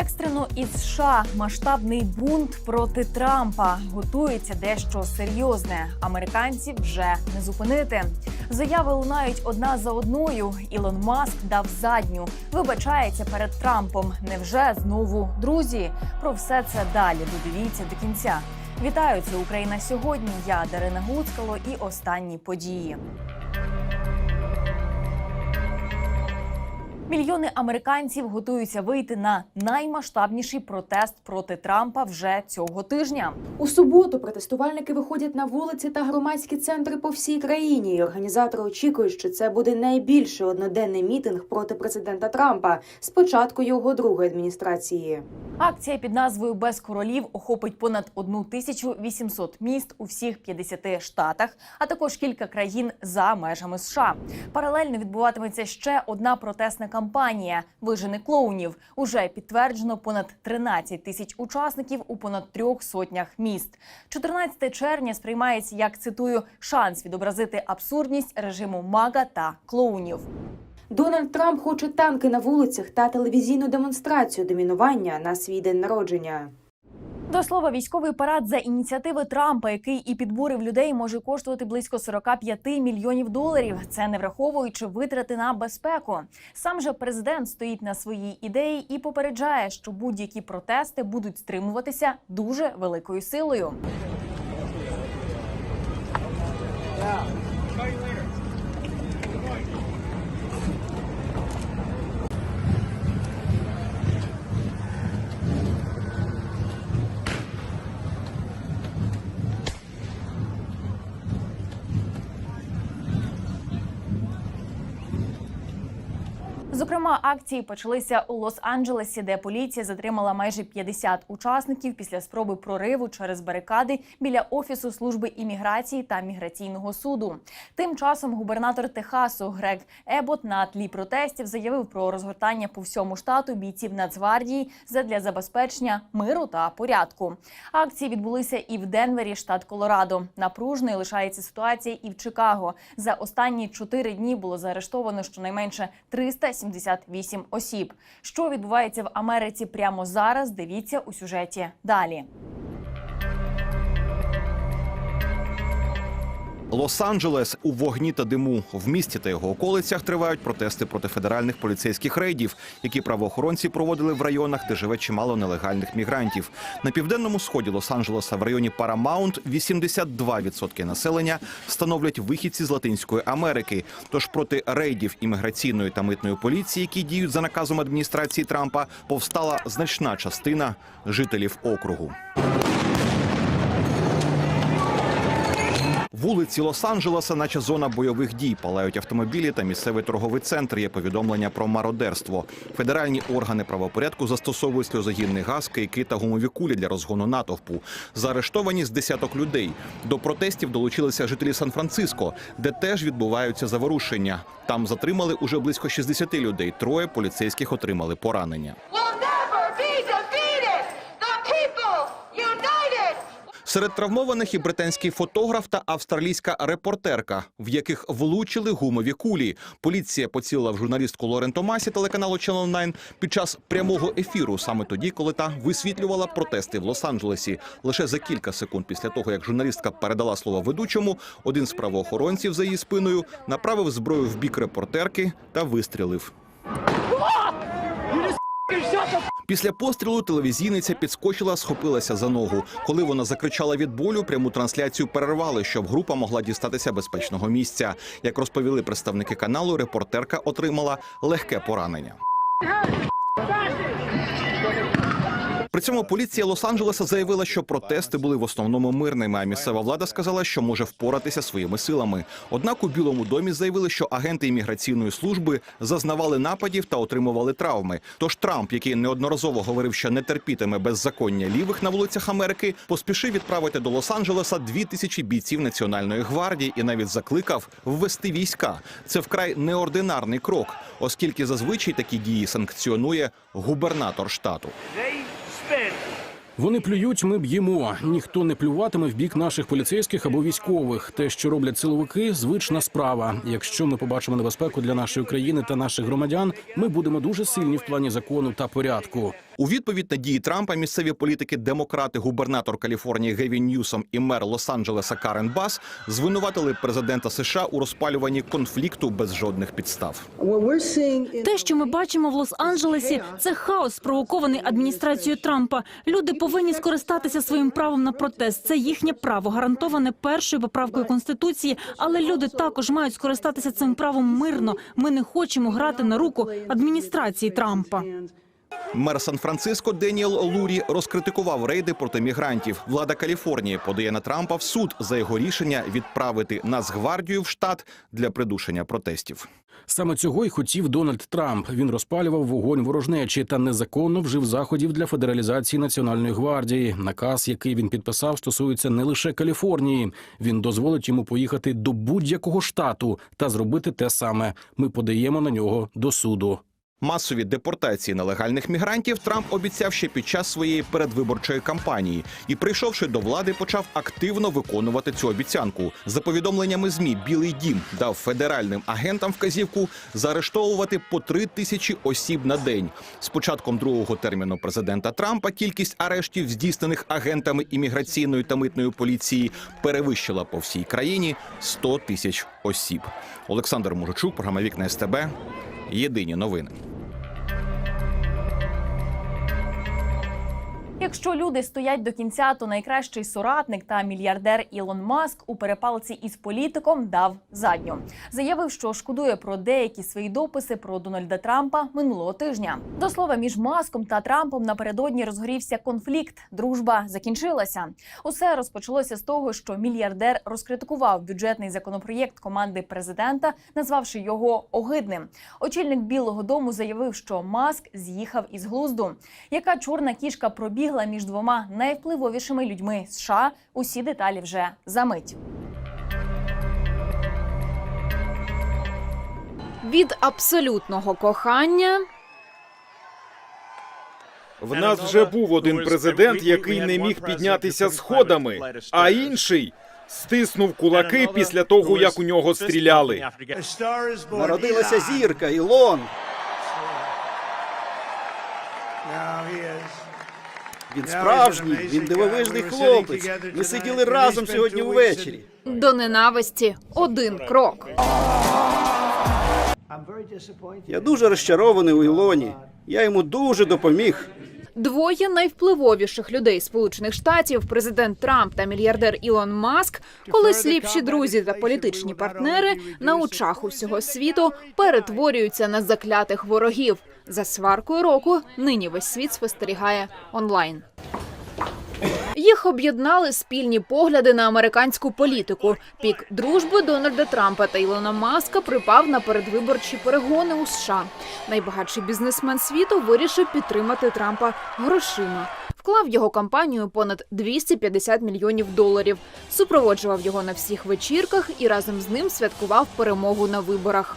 Екстрено із США масштабний бунт проти Трампа готується дещо серйозне. Американців вже не зупинити. Заяви лунають одна за одною. Ілон Маск дав задню. Вибачається перед Трампом. Невже знову друзі? Про все це далі. Додивіться до кінця. Вітаю, це Україна сьогодні. Я Дарина Гуцкало і останні події. Мільйони американців готуються вийти на наймасштабніший протест проти Трампа вже цього тижня. У суботу протестувальники виходять на вулиці та громадські центри по всій країні. І організатори очікують, що це буде найбільший одноденний мітинг проти президента Трампа з початку його другої адміністрації. Акція під назвою Без королів охопить понад 1800 міст у всіх 50 штатах, а також кілька країн за межами США. Паралельно відбуватиметься ще одна протестна кампанія Вижени клоунів. Уже підтверджено понад 13 тисяч учасників у понад трьох сотнях міст. 14 червня сприймається як цитую шанс відобразити абсурдність режиму мага та клоунів. Дональд Трамп хоче танки на вулицях та телевізійну демонстрацію домінування на свій день народження. До слова, військовий парад за ініціативи Трампа, який і підбурив людей, може коштувати близько 45 мільйонів доларів. Це не враховуючи витрати на безпеку. Сам же президент стоїть на своїй ідеї і попереджає, що будь-які протести будуть стримуватися дуже великою силою. Зокрема, акції почалися у Лос-Анджелесі, де поліція затримала майже 50 учасників після спроби прориву через барикади біля офісу служби імміграції та міграційного суду. Тим часом губернатор Техасу Грег Ебот на тлі протестів заявив про розгортання по всьому штату бійців Нацгвардії задля забезпечення миру та порядку. Акції відбулися і в Денвері, штат Колорадо. Напружною лишається ситуація і в Чикаго. За останні чотири дні було заарештовано щонайменше 378 осіб. Що відбувається в Америці прямо зараз? Дивіться у сюжеті далі. Лос-Анджелес у вогні та диму. В місті та його околицях тривають протести проти федеральних поліцейських рейдів, які правоохоронці проводили в районах, де живе чимало нелегальних мігрантів. На південному сході Лос-Анджелеса в районі Парамаунт 82% населення становлять вихідці з Латинської Америки. Тож проти рейдів імміграційної та митної поліції, які діють за наказом адміністрації Трампа, повстала значна частина жителів округу. Вулиці Лос-Анджелеса, наче зона бойових дій, палають автомобілі та місцевий торговий центр. Є повідомлення про мародерство. Федеральні органи правопорядку застосовують сльозогінний газ, кийки та гумові кулі для розгону натовпу. Заарештовані з десяток людей. До протестів долучилися жителі Сан-Франциско, де теж відбуваються заворушення. Там затримали уже близько 60 людей. Троє поліцейських отримали поранення. Серед травмованих і британський фотограф та австралійська репортерка, в яких влучили гумові кулі. Поліція поцілила в журналістку Лорен Томасі телеканалу Channel 9 під час прямого ефіру, саме тоді, коли та висвітлювала протести в Лос-Анджелесі. Лише за кілька секунд після того, як журналістка передала слово ведучому, один з правоохоронців за її спиною направив зброю в бік репортерки та вистрілив. Після пострілу телевізійниця підскочила, схопилася за ногу. Коли вона закричала від болю, пряму трансляцію перервали, щоб група могла дістатися безпечного місця. Як розповіли представники каналу, репортерка отримала легке поранення. При цьому поліція Лос-Анджелеса заявила, що протести були в основному мирними. А місцева влада сказала, що може впоратися своїми силами. Однак у Білому домі заявили, що агенти імміграційної служби зазнавали нападів та отримували травми. Тож Трамп, який неодноразово говорив, що не терпітиме беззаконня лівих на вулицях Америки, поспішив відправити до Лос-Анджелеса дві тисячі бійців національної гвардії і навіть закликав ввести війська. Це вкрай неординарний крок, оскільки зазвичай такі дії санкціонує губернатор штату. Вони плюють, ми б'ємо. Ніхто не плюватиме в бік наших поліцейських або військових. Те, що роблять силовики, звична справа. Якщо ми побачимо небезпеку для нашої країни та наших громадян, ми будемо дуже сильні в плані закону та порядку. У відповідь на дії Трампа місцеві політики, демократи, губернатор Каліфорнії Гевін Ньюсом і мер Лос-Анджелеса Карен Бас звинуватили президента США у розпалюванні конфлікту без жодних підстав. Те, що ми бачимо в Лос-Анджелесі, це хаос, спровокований адміністрацією Трампа. Люди повинні скористатися своїм правом на протест. Це їхнє право, гарантоване першою поправкою конституції. Але люди також мають скористатися цим правом мирно. Ми не хочемо грати на руку адміністрації Трампа. Мер Сан-Франциско Деніел Лурі розкритикував рейди проти мігрантів. Влада Каліфорнії подає на Трампа в суд за його рішення відправити Нацгвардію в штат для придушення протестів. Саме цього й хотів Дональд Трамп. Він розпалював вогонь ворожнечі та незаконно вжив заходів для федералізації національної гвардії. Наказ, який він підписав, стосується не лише Каліфорнії. Він дозволить йому поїхати до будь-якого штату та зробити те саме. Ми подаємо на нього до суду. Масові депортації нелегальних мігрантів Трамп обіцяв ще під час своєї передвиборчої кампанії і, прийшовши до влади, почав активно виконувати цю обіцянку. За повідомленнями змі Білий Дім дав федеральним агентам вказівку заарештовувати по три тисячі осіб на день. З початком другого терміну президента Трампа кількість арештів, здійснених агентами імміграційної та митної поліції, перевищила по всій країні 100 тисяч осіб. Олександр Мужичук, програма Вікна СТБ. Єдині новини. Якщо люди стоять до кінця, то найкращий соратник та мільярдер Ілон Маск у перепалці із політиком дав задню. Заявив, що шкодує про деякі свої дописи про Дональда Трампа минулого тижня. До слова, між Маском та Трампом напередодні розгорівся конфлікт. Дружба закінчилася. Усе розпочалося з того, що мільярдер розкритикував бюджетний законопроєкт команди президента, назвавши його огидним. Очільник Білого Дому заявив, що Маск з'їхав із глузду. Яка чорна кішка пробігла між двома найвпливовішими людьми США? Усі деталі вже за мить. Від абсолютного кохання В нас вже був один президент, який не міг піднятися сходами, а інший стиснув кулаки після того, як у нього стріляли. Народилася зірка, Ілон. Він справжній, він дивовижний хлопець. Ми сиділи разом сьогодні ввечері. до ненависті один крок. Я дуже розчарований у Ілоні. Я йому дуже допоміг. Двоє найвпливовіших людей Сполучених Штатів, президент Трамп та мільярдер Ілон Маск, колись ліпші друзі та політичні партнери на очах усього світу перетворюються на заклятих ворогів. За сваркою року нині весь світ спостерігає онлайн. Їх об'єднали спільні погляди на американську політику. Пік дружби Дональда Трампа та Ілона Маска припав на передвиборчі перегони у США. Найбагатший бізнесмен світу вирішив підтримати Трампа грошима. Вклав його кампанію понад 250 мільйонів доларів, супроводжував його на всіх вечірках і разом з ним святкував перемогу на виборах.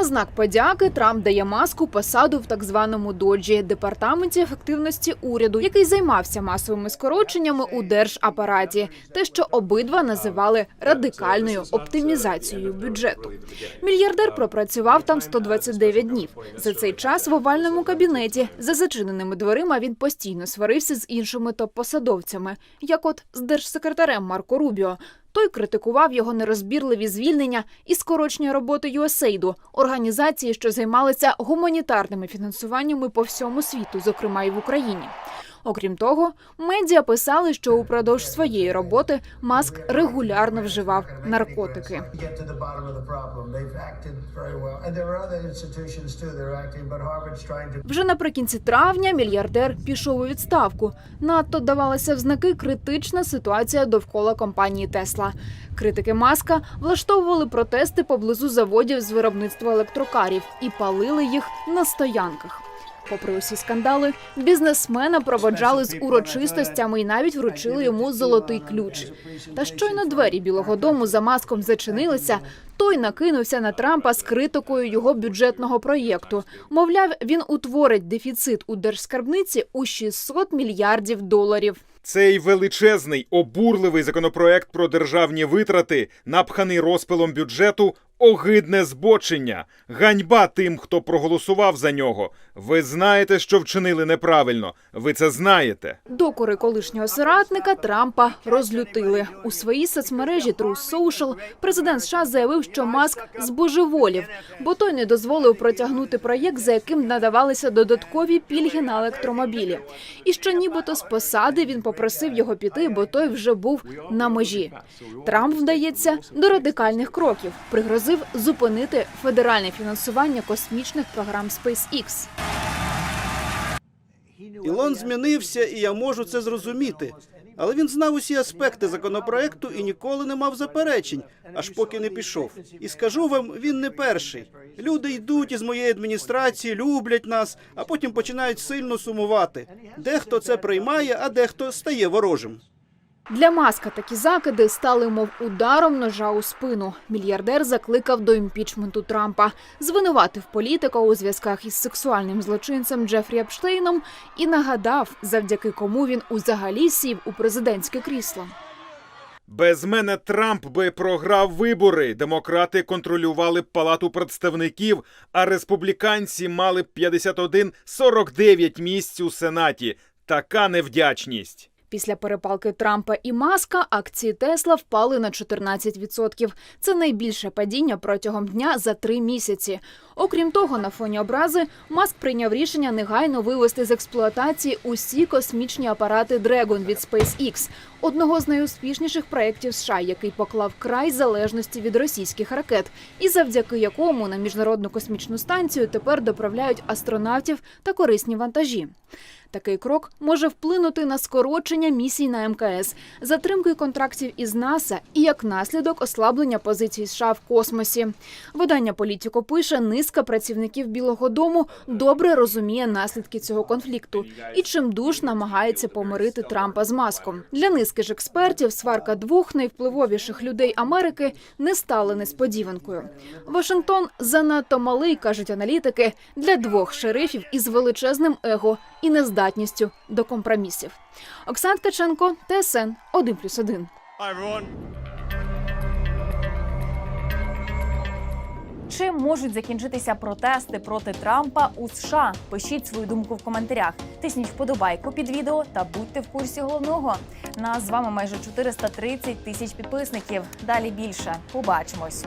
На знак подяки Трамп дає маску посаду в так званому доджі департаменті ефективності уряду, який займався масовими скороченнями у держапараті, те, що обидва називали радикальною оптимізацією бюджету. Мільярдер пропрацював там 129 днів. За цей час в овальному кабінеті за зачиненими дверима він постійно сварився з іншими топ-посадовцями, як от з держсекретарем Марко Рубіо. Той критикував його нерозбірливі звільнення і скорочення роботи USAID, організації, що займалися гуманітарними фінансуваннями по всьому світу, зокрема і в Україні. Окрім того, медіа писали, що упродовж своєї роботи Маск регулярно вживав наркотики. Вже наприкінці травня мільярдер пішов у відставку. Надто давалася в знаки критична ситуація довкола компанії Тесла. Критики маска влаштовували протести поблизу заводів з виробництва електрокарів і палили їх на стоянках. Попри усі скандали, бізнесмена проводжали з урочистостями і навіть вручили йому золотий ключ. Та щойно двері Білого Дому за маском зачинилися, той накинувся на Трампа з критикою його бюджетного проєкту. Мовляв, він утворить дефіцит у держскарбниці у 600 мільярдів доларів. Цей величезний обурливий законопроект про державні витрати, напханий розпилом бюджету, огидне збочення, ганьба тим, хто проголосував за нього. Ви знаєте, що вчинили неправильно. Ви це знаєте. Докори колишнього соратника Трампа розлютили у своїй соцмережі Truth Social Президент США заявив, що Маск збожеволів, бо той не дозволив протягнути проєкт, за яким надавалися додаткові пільги на електромобілі, і що нібито з посади він попросив його піти, бо той вже був на межі. Трамп вдається до радикальних кроків, пригрозив зупинити федеральне фінансування космічних програм SpaceX. Ілон змінився, і я можу це зрозуміти. Але він знав усі аспекти законопроекту і ніколи не мав заперечень, аж поки не пішов. І скажу вам, він не перший. Люди йдуть із моєї адміністрації, люблять нас, а потім починають сильно сумувати. Дехто це приймає, а дехто стає ворожим. Для маска такі закиди стали мов ударом ножа у спину. Мільярдер закликав до імпічменту Трампа, звинуватив політика у зв'язках із сексуальним злочинцем Джефрі Епштейном і нагадав, завдяки кому він узагалі сів у президентське крісло. Без мене Трамп би програв вибори. Демократи контролювали палату представників, а республіканці мали б 51-49 місць у сенаті. Така невдячність. Після перепалки Трампа і Маска акції Тесла впали на 14%. Це найбільше падіння протягом дня за три місяці. Окрім того, на фоні образи Маск прийняв рішення негайно вивести з експлуатації усі космічні апарати Dragon від SpaceX, одного з найуспішніших проєктів США, який поклав край залежності від російських ракет, і завдяки якому на міжнародну космічну станцію тепер доправляють астронавтів та корисні вантажі. Такий крок може вплинути на скорочення місій на МКС, затримки контрактів із НАСА і як наслідок ослаблення позицій США в космосі. Видання Політіко пише, низка працівників Білого Дому добре розуміє наслідки цього конфлікту і чимдуж намагається помирити Трампа з маском. Для низки ж експертів сварка двох найвпливовіших людей Америки не стала несподіванкою. Вашингтон занадто малий, кажуть аналітики, для двох шерифів із величезним его і нездатністю до компромісів. Оксан Ткаченко, ТСН 1+,1. Чим можуть закінчитися протести проти Трампа у США? Пишіть свою думку в коментарях. Тисніть вподобайку під відео та будьте в курсі головного. Нас з вами майже 430 тисяч підписників. Далі більше. Побачимось.